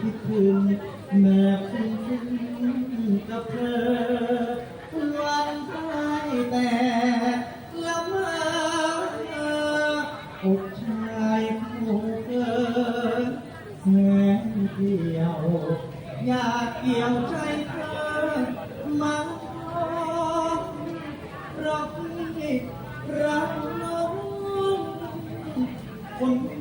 คิดถึงแม่คุ้นกับเธอวันไห้แต่ละเมออกชายผู้เกินแสนเดียว อยากเกี่ยวใจเธอมารักรัก কোন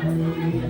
Hallelujah.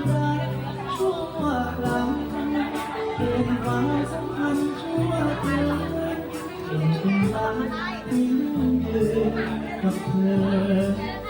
with a prayer.